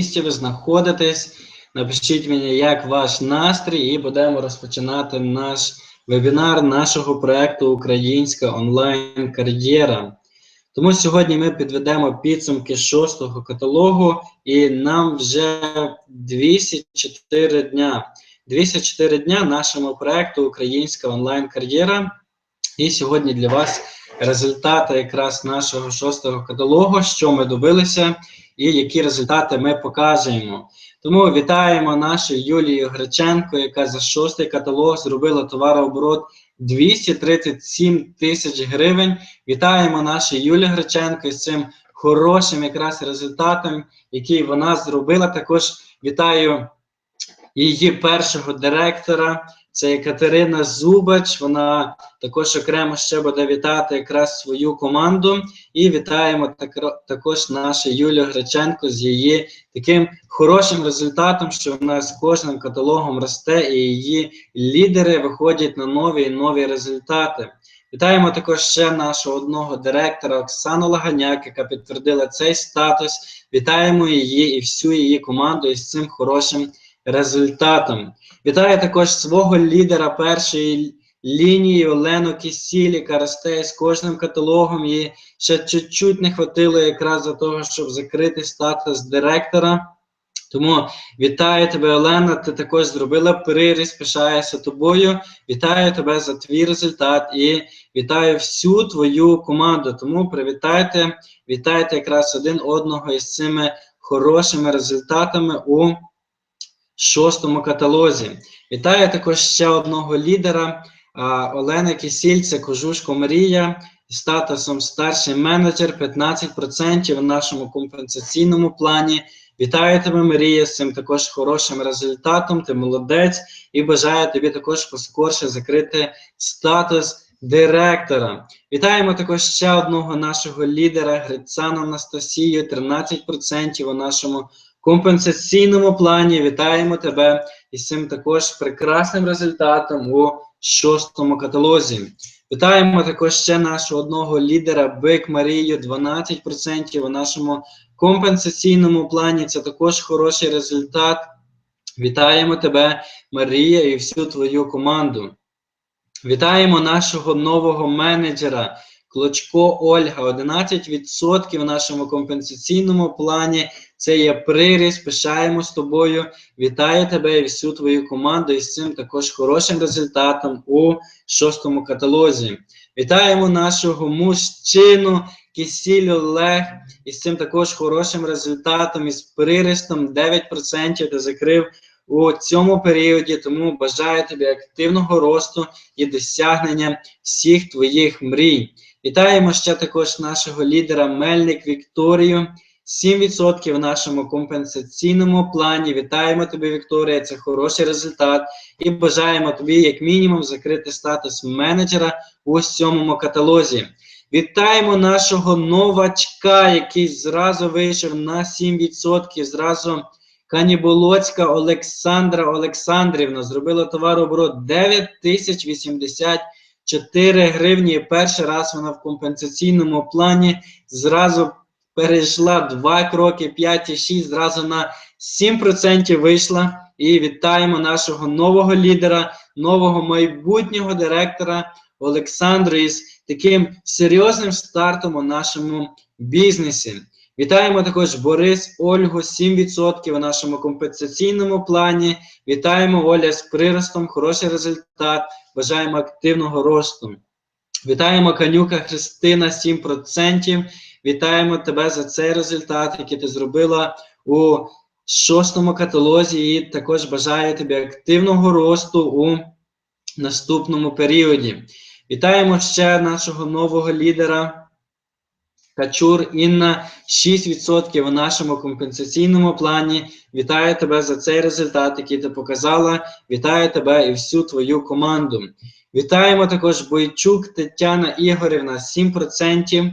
місці ви знаходитесь. Напишіть мені, як ваш настрій, і будемо розпочинати наш вебінар нашого проекту Українська онлайн-кар'єра. Тому сьогодні ми підведемо підсумки шостого каталогу, і нам вже 204 дня. 204 дня нашому проекту Українська онлайн-кар'єра. І сьогодні для вас результати якраз нашого шостого каталогу, що ми добилися, і які результати ми покажемо. Тому вітаємо нашу Юлію Греченко, яка за шостий каталог зробила товарооборот 237 тисяч гривень. Вітаємо нашу Юлію Греченко з цим хорошим якраз результатом, який вона зробила. Також вітаю її першого директора. Це Катерина Зубач. Вона також окремо ще буде вітати якраз свою команду. І вітаємо також нашу Юлію Греченко з її таким хорошим результатом, що вона з кожним каталогом росте, і її лідери виходять на нові і нові результати. Вітаємо також ще нашого одного директора Оксану Лаганяк, яка підтвердила цей статус. Вітаємо її і всю її команду із цим хорошим результатом. Вітаю також свого лідера першої лінії Олену Кісіль, яка з кожним каталогом. Їй ще чуть-чуть не хватило якраз за того, щоб закрити статус директора. Тому вітаю тебе, Олена. Ти також зробила приріст, пишаюся тобою. Вітаю тебе за твій результат і вітаю всю твою команду. Тому привітайте, вітайте якраз один одного із цими хорошими результатами у шостому каталозі. Вітаю також ще одного лідера Олени Кисільце, Кожушко Марія, статусом старший менеджер 15% в нашому компенсаційному плані. Вітаю тебе, Марія, з цим також хорошим результатом. Ти молодець і бажаю тобі також поскорше закрити статус директора. Вітаємо також ще одного нашого лідера Грицану Анастасію, 13% у нашому компенсаційному плані. Вітаємо тебе із цим також прекрасним результатом у шостому каталозі. Вітаємо також ще нашого одного лідера Бик Марію, 12% у нашому компенсаційному плані. Це також хороший результат. Вітаємо тебе, Марія, і всю твою команду. Вітаємо нашого нового менеджера Клочко Ольга. 11% в нашому компенсаційному плані. Це є приріст. Пишаємо з тобою. Вітаю тебе і всю твою команду із цим також хорошим результатом у шостому каталозі. Вітаємо нашого мужчину Кисіль Олег із цим також хорошим результатом, із приростом 9% ти закрив у цьому періоді. Тому бажаю тобі активного росту і досягнення всіх твоїх мрій. Вітаємо ще також нашого лідера Мельник Вікторію. 7% в нашому компенсаційному плані. Вітаємо тобі, Вікторія. Це хороший результат. І бажаємо тобі, як мінімум, закрити статус менеджера у сьомому каталозі. Вітаємо нашого новачка, який зразу вийшов на 7%. Зразу Каніболоцька Олександра Олександрівна зробила товарооборот 9084 гривні. Перший раз вона в компенсаційному плані зразу перейшла 2 кроки, 5 і 6, зразу на 7% вийшла. І вітаємо нашого нового лідера, нового майбутнього директора Олександру із таким серйозним стартом у нашому бізнесі. Вітаємо також Борис Ольгу, 7% у нашому компенсаційному плані. Вітаємо Оля з приростом, хороший результат. Бажаємо активного росту. Вітаємо Канюка Христина, 7%. Вітаємо тебе за цей результат, який ти зробила у шостому каталозі. І також бажаю тобі активного росту у наступному періоді. Вітаємо ще нашого нового лідера. Качур Інна 6% у нашому компенсаційному плані. Вітаю тебе за цей результат, який ти показала. Вітаю тебе і всю твою команду. Вітаємо також Бойчук Тетяна Ігорівна 7%.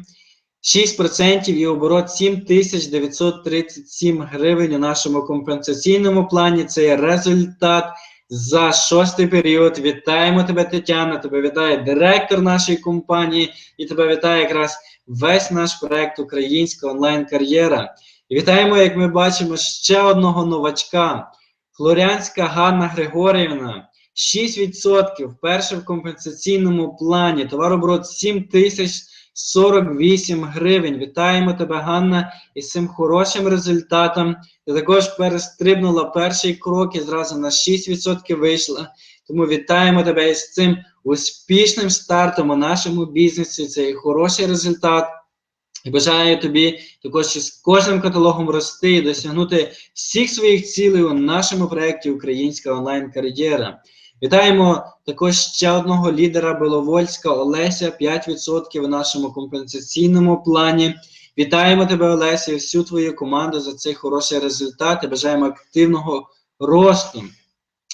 6% і оборот 7937 гривень у нашому компенсаційному плані. Це є результат за шостий період. Вітаємо тебе, Тетяна. Тебе вітає директор нашої компанії і тебе вітає якраз весь наш проект Українська онлайн-кар'єра. І вітаємо, як ми бачимо, ще одного новачка. Флорянська Ганна Григорівна. 6% вперше в компенсаційному плані. Товарооборот 7 тисяч 48 гривень. Вітаємо тебе, Ганна, із цим хорошим результатом. Ти також перестрибнула перший крок і зразу на 6% вийшла. Тому вітаємо тебе із цим успішним стартом у нашому бізнесі. Це є хороший результат. І бажаю тобі також з кожним каталогом рости і досягнути всіх своїх цілей у нашому проєкті Українська онлайн-кар'єра. Вітаємо також ще одного лідера Беловольська Олеся, 5% у нашому компенсаційному плані. Вітаємо тебе, Олеся, і всю твою команду за цей хороший результат бажаємо активного росту.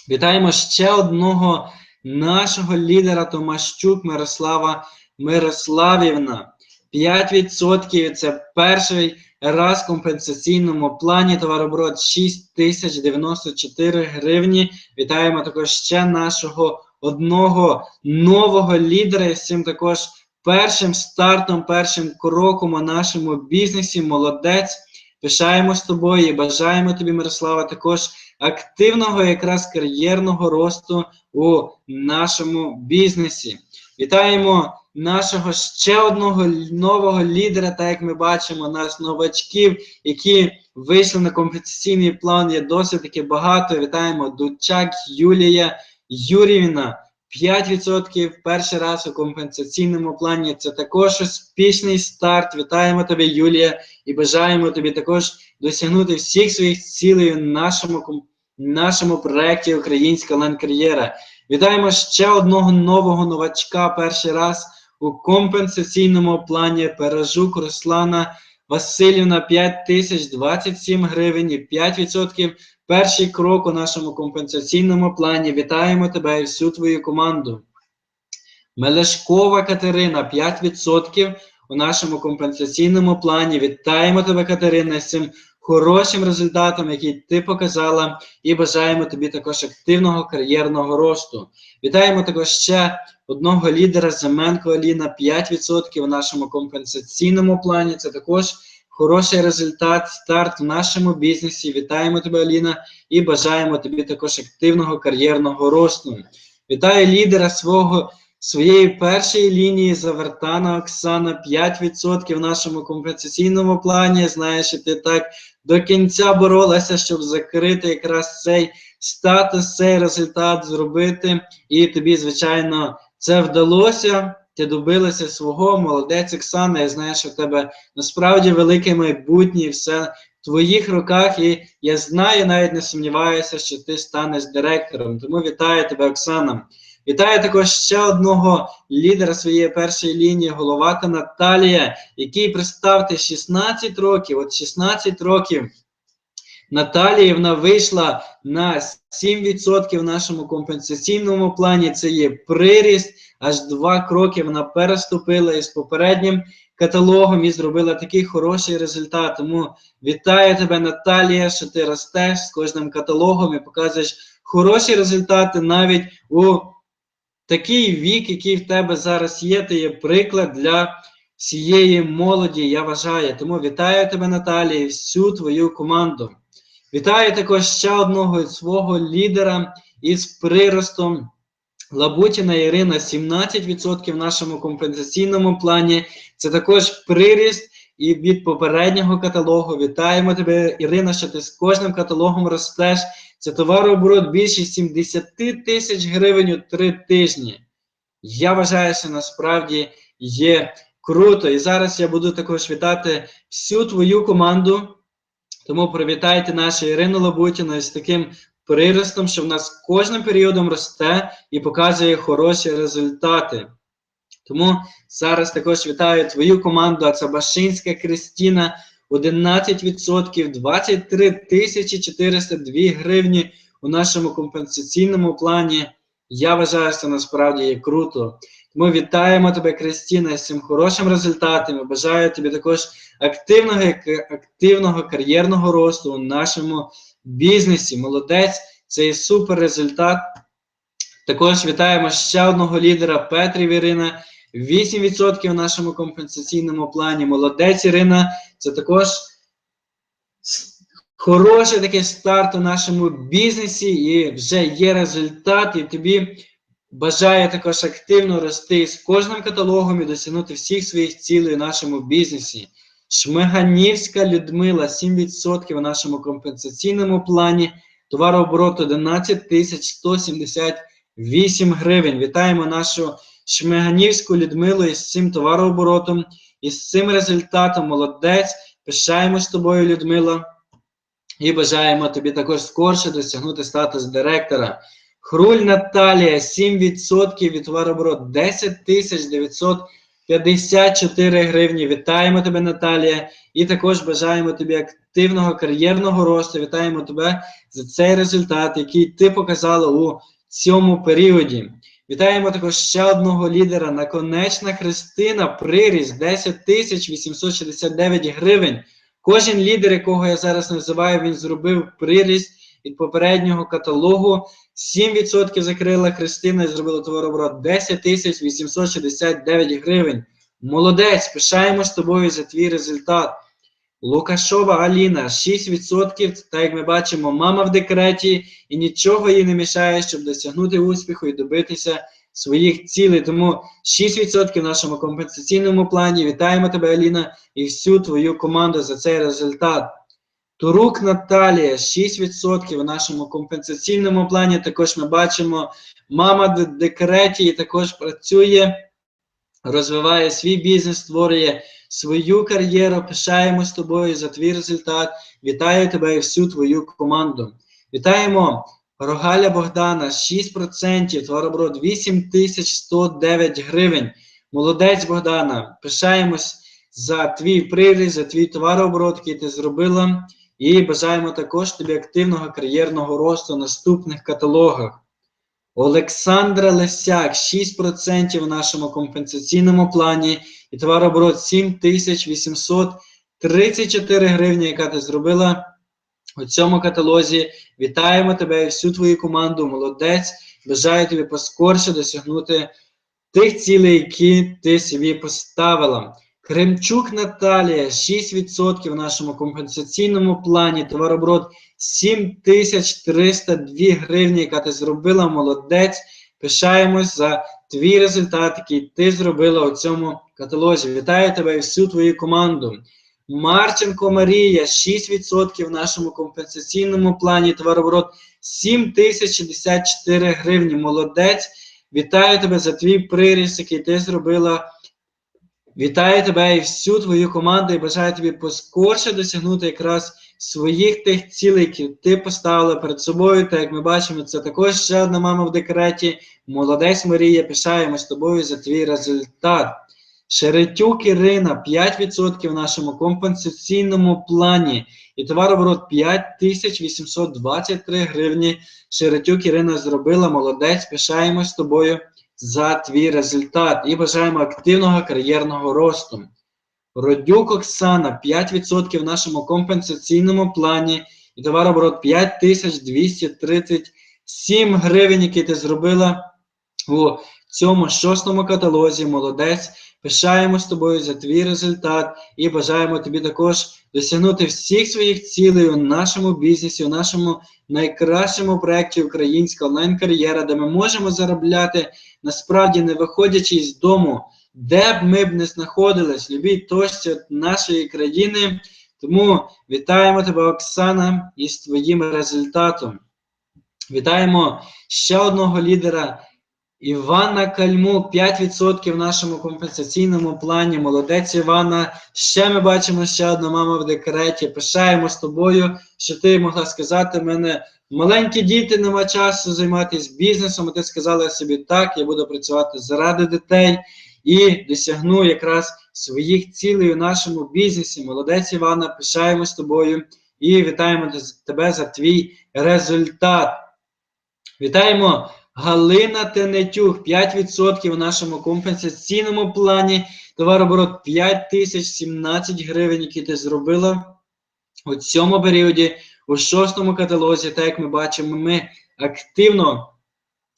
Вітаємо ще одного нашого лідера Томащук Мирослава Мирославівна. 5% це перший раз в компенсаційному плані товарооборот 6094 гривні. Вітаємо також ще нашого одного нового лідера і цим також першим стартом, першим кроком у нашому бізнесі. Молодець. Пишаємо з тобою і бажаємо тобі, Мирослава, також активного якраз кар'єрного росту у нашому бізнесі. Вітаємо нашого ще одного нового лідера, так як ми бачимо, нас новачків, які вийшли на компенсаційний план. Є досить таки багато. Вітаємо Дучак Юлія Юрівна. 5% перший раз у компенсаційному плані. Це також успішний старт. Вітаємо тебе, Юлія, і бажаємо тобі також досягнути всіх своїх цілей у нашому нашому проєкті Українська лайн-кар'єра. Вітаємо ще одного нового новачка. Перший раз у компенсаційному плані Пережук Руслана Васильівна 5027 гривень і 5%. Перший крок у нашому компенсаційному плані. Вітаємо тебе і всю твою команду. Мелешкова Катерина 5% у нашому компенсаційному плані. Вітаємо тебе, Катерина, з цим хорошим результатом, який ти показала, і бажаємо тобі також активного кар'єрного росту. Вітаємо також ще одного лідера Земенко Аліна 5% у нашому компенсаційному плані. Це також хороший результат, старт в нашому бізнесі. Вітаємо тебе, Аліна, і бажаємо тобі також активного кар'єрного росту. Вітаю лідера свого. Своєї першої лінії Завертана Оксана 5% в нашому компенсаційному плані. Знаєш, що ти так до кінця боролася, щоб закрити якраз цей статус, цей результат зробити. І тобі, звичайно, це вдалося. Ти добилася свого, молодець Оксана. Я знаю, що в тебе насправді велике майбутнє, все в твоїх руках, і я знаю, навіть не сумніваюся, що ти станеш директором. Тому вітаю тебе, Оксана. Вітаю також ще одного лідера своєї першої лінії, головата Наталія, який представте 16 років. От 16 років Наталія вона вийшла на 7% в нашому компенсаційному плані. Це є приріст, аж два кроки вона переступила із попереднім каталогом і зробила такий хороший результат. Тому вітаю тебе, Наталія, що ти ростеш з кожним каталогом і показуєш хороші результати навіть у такий вік, який в тебе зараз є, ти є приклад для всієї молоді, я вважаю. Тому вітаю тебе, Наталія, і всю твою команду. Вітаю також ще одного свого лідера із приростом. Лабутіна Ірина 17% в нашому компенсаційному плані. Це також приріст і від попереднього каталогу. Вітаємо тебе, Ірина, що ти з кожним каталогом ростеш. Це товарооборот більше 70 тисяч гривень у три тижні. Я вважаю, що насправді є круто. І зараз я буду також вітати всю твою команду. Тому привітайте нашу Ірину Лабутіну з таким приростом, що в нас кожним періодом росте і показує хороші результати. Тому зараз також вітаю твою команду, а це Башинська Кристіна. 11%, 23 тисячі 402 гривні у нашому компенсаційному плані. Я вважаю, що насправді є круто. Тому вітаємо тебе, Кристина, з цим хорошим результатом. Бажаю тобі також активного активного кар'єрного росту у нашому бізнесі. Молодець, це супер результат. Також вітаємо ще одного лідера Петрів Ірина. 8% в нашому компенсаційному плані. Молодець Ірина, це також хороший такий старт у нашому бізнесі, і вже є результат, і тобі бажаю також активно рости з кожним каталогом і досягнути всіх своїх цілей у нашому бізнесі. Шмиганівська Людмила 7% у нашому компенсаційному плані. Товарооборот 11 178 гривень. Вітаємо нашу Шмиганівську Людмилу із цим товарооборотом, із цим результатом. Молодець. Пишаємось тобою, Людмила. І бажаємо тобі також скорше досягнути статус директора. Хруль Наталія 7% від товарооборот 10 тисяч 954 гривні. Вітаємо тебе, Наталія. І також бажаємо тобі активного кар'єрного росту. Вітаємо тебе за цей результат, який ти показала у цьому періоді. Вітаємо також ще одного лідера. Наконечна Христина, приріст 10 тисяч 869 гривень. Кожен лідер, якого я зараз називаю, він зробив приріст від попереднього каталогу. 7% закрила Христина і зробила товарооборот 10 тисяч 869 гривень. Молодець, пишаємо з тобою за твій результат. Лукашова Аліна 6%, так як ми бачимо, мама в декреті і нічого їй не мішає, щоб досягнути успіху і добитися своїх цілей. Тому 6% в нашому компенсаційному плані. Вітаємо тебе, Аліна, і всю твою команду за цей результат. Турук Наталія 6% у нашому компенсаційному плані. Також ми бачимо, мама в декреті і також працює, розвиває свій бізнес, створює свою кар'єру. Пишаємо з тобою за твій результат. Вітаю тебе і всю твою команду. Вітаємо Рогаля Богдана 6%, товарооборот 8109 гривень. Молодець Богдана. Пишаємось за твій приріз, за твій товарооборот, який ти зробила. І бажаємо також тобі активного кар'єрного росту в наступних каталогах. Олександра Лесяк 6% у нашому компенсаційному плані і товарооборот 7834 гривні, яка ти зробила у цьому каталозі. Вітаємо тебе і всю твою команду. Молодець. Бажаю тобі поскорше досягнути тих цілей, які ти собі поставила. Кремчук Наталія 6% в нашому компенсаційному плані. Товарооборот 7302 гривні, яка ти зробила. Молодець. Пишаємось за твій результат, який ти зробила у цьому каталозі. Вітаю тебе і всю твою команду. Марченко Марія 6% в нашому компенсаційному плані. Товарооборот 7064 гривні. Молодець. Вітаю тебе за твій приріст, який ти зробила. Вітаю тебе і всю твою команду і бажаю тобі поскорше досягнути якраз своїх тих цілей, які ти поставила перед собою. Так як ми бачимо, це також ще одна мама в декреті. Молодець Марія, пишаємо з тобою за твій результат. Шеретюк Ірина 5% в нашому компенсаційному плані. І товарооборот 5823 гривні. Шеретюк Ірина зробила. Молодець, пишаємо з тобою за твій результат і бажаємо активного кар'єрного росту. Родюк Оксана 5% в нашому компенсаційному плані і товарооборот 5237 гривень, які ти зробила у цьому шостому каталозі. Молодець. Пишаємо з тобою за твій результат і бажаємо тобі також досягнути всіх своїх цілей у нашому бізнесі, у нашому найкращому проєкті Українська онлайн-кар'єра, де ми можемо заробляти насправді не виходячи з дому, де б ми б не знаходились, любій точці нашої країни. Тому вітаємо тебе, Оксана, із твоїм результатом. Вітаємо ще одного лідера. Івана Кальмук, 5% в нашому компенсаційному плані. Молодець Івана. Ще ми бачимо ще одну маму в декреті. Пишаємо з тобою, що ти могла сказати мене. Маленькі діти, нема часу займатися бізнесом. а Ти сказала собі так, я буду працювати заради дітей і досягну якраз своїх цілей у нашому бізнесі. Молодець Івана, пишаємо з тобою і вітаємо тебе за твій результат. Вітаємо Галина Тенетюк, 5% у нашому компенсаційному плані. Товарооборот 5017 гривень, які ти зробила у цьому періоді, у шостому каталозі. Так як ми бачимо, ми активно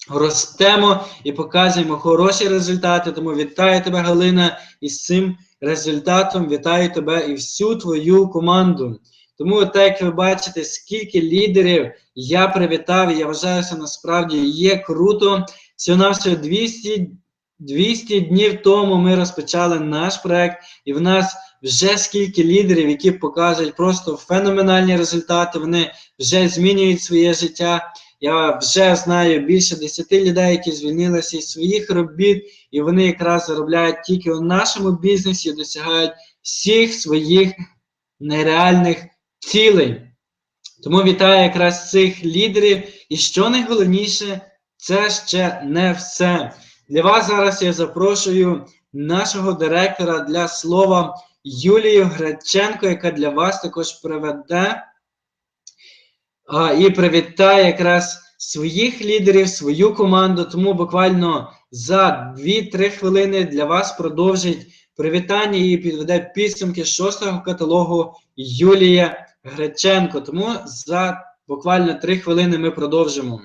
ростемо і показуємо хороші результати. Тому вітаю тебе, Галина, із цим результатом. Вітаю тебе і всю твою команду. Тому, так як ви бачите, скільки лідерів я привітав, я вважаю, що насправді є круто. Всього навсього 200, 200 днів тому ми розпочали наш проект, і в нас вже скільки лідерів, які покажуть просто феноменальні результати. Вони вже змінюють своє життя. Я вже знаю більше 10 людей, які звільнилися із своїх робіт, і вони якраз заробляють тільки у нашому бізнесі, досягають всіх своїх нереальних цілей. Тому вітаю якраз цих лідерів. І що найголовніше, це ще не все. Для вас зараз я запрошую нашого директора для слова Юлію Греченко, яка для вас також приведе а, і привітає якраз своїх лідерів, свою команду. Тому буквально за 2-3 хвилини для вас продовжить привітання і підведе підсумки шостого каталогу Юлія Греченко. Тому за буквально 3 хвилини ми продовжимо.